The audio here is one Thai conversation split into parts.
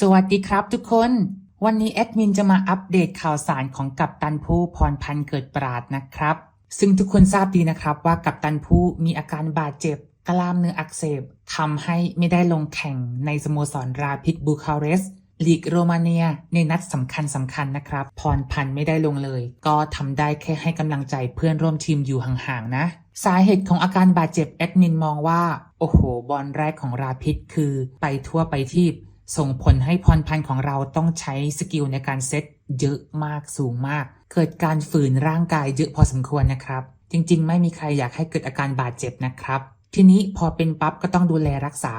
สวัสดีครับทุกคน วันนี้แอดมินจะมาอัปเดตข่าวสารของกัปตันผู้พรพันธ์เกิดปราดนะครับ ซึ่งทุกคนทราบดีนะครับว่ากัปตันผู้มีอาการบาดเจ็บ กล้ามเนื้ออักเสบทำให้ไม่ได้ลงแข่งในสโมสรราพิดบูคาเรสต์ลีกโรมาเนียในนัดสำคัญสำคัญนะครับ พรพันธ์ไม่ได้ลงเลย ก็ทำได้แค่ให้กำลังใจเพื่อนร่วมทีมอยู่ห่างๆนะ สาเหตุของอาการบาดเจ็บแอดมินมองว่า โอ้โห บอลแรกของราพิดคือ ไปทั่วไปทีบ ส่งผลให้พรพันธ์ของเราต้องใช้สกิลในการเซตเยอะมากสูงมาก เกิดการฝืนร่างกายเยอะพอสมควรนะครับ จริง ๆ ไม่มีใครอยากให้เกิดอาการบาดเจ็บนะครับ ทีนี้พอเป็นปั๊บก็ต้องดูแลรักษา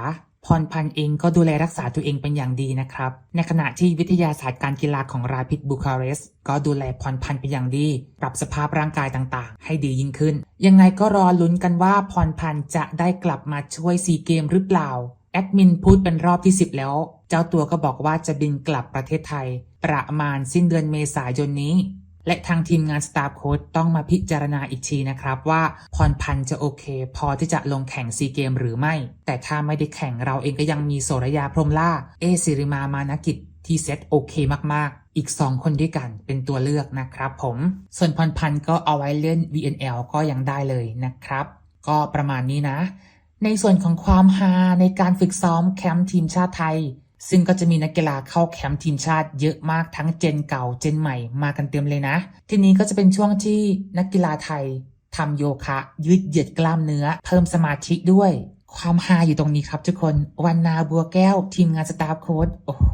พรพันธ์เองก็ดูแลรักษาตัวเองเป็นอย่างดีนะครับ ในขณะที่วิทยาศาสตร์การกีฬาของราพิดบูคาเรสก็ดูแลพรพันธ์เป็นอย่างดี ปรับสภาพร่างกายต่างๆ ให้ดียิ่งขึ้น ยังไงก็รอลุ้นกันว่าพรพันธ์จะได้กลับมาช่วยซีเกมหรือเปล่า แอดมินพูดเป็นรอบที่ 10 แล้ว เจ้าตัวก็บอกว่าจะบินกลับประเทศไทย ประมาณสิ้นเดือนเมษายนนี้ และทางทีมงานสตาฟโค้ดต้องมาพิจารณาอีกทีนะครับว่าพรพันธ์จะโอเค พอที่จะลงแข่งซีเกมหรือไม่ แต่ถ้าไม่ได้แข่งเราเองก็ยังมีโสรยาพรมล่า เอซิริมามานกิจที่เซตโอเคมาก ๆ อีก 2 คนด้วยกันเป็นตัวเลือกนะครับผม ส่วนพรพันธ์ก็เอาไว้เล่น VNL ก็ยังได้เลยนะครับ ก็ประมาณนี้นะ ในส่วนของความฮาในการฝึกซ้อมแคมป์ทีมชาติไทย ซึ่งก็จะมีนักกีฬาเข้าแคมป์ทีมชาติเยอะมากทั้งเจนเก่าเจนใหม่มากันเต็มเลยนะ ทีนี้ก็จะเป็นช่วงที่นักกีฬาไทยทำโยคะ ยืดเหยียดกล้ามเนื้อ เพิ่มสมาธิด้วย ความฮาอยู่ตรงนี้ครับทุกคนวันนาบัวแก้ว ทีมงานสตาฟโค้ดโอ้โห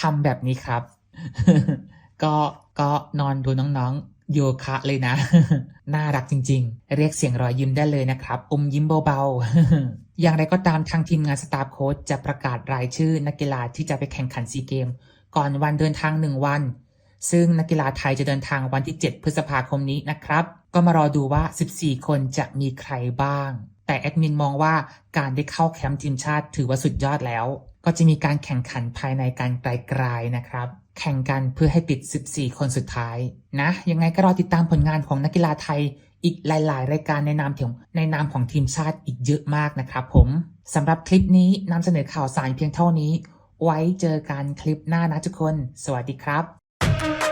ทำแบบนี้ครับ ก็ก็นอนดูน้องๆ โยคะเลยนะ น่ารักจริง ๆ เรียกเสียงรอยยิ้มได้เลยนะครับ อมยิ้มเบาๆ อย่างไรก็ตามทางทีมงานสตาฟโค้ชจะประกาศรายชื่อนักกีฬาที่จะไปแข่งขันซีเกม ก่อนวันเดินทางหนึ่งวัน ซึ่งนักกีฬาไทยจะเดินทางวันที่ 7 พฤษภาคมนี้นะครับ ก็มารอดูว่า 14 คนจะมีใครบ้าง แต่แอดมินมองว่าการได้เข้าแคมป์ทีมชาติถือว่าสุดยอดแล้ว ก็จะมีการแข่งขันภายในการไกลๆนะครับ แข่งกันเพื่อให้ติด 14 คนสุดท้ายนะ ยังไงก็รอติดตามผลงานของนักกีฬาไทยอีกหลาย ๆ รายการในนามของในนามของทีมชาติอีกเยอะมากนะครับผมสำหรับคลิปนี้นำเสนอข่าวสารเพียงเท่านี้ ไว้เจอกันคลิปหน้านะทุกคน สวัสดีครับ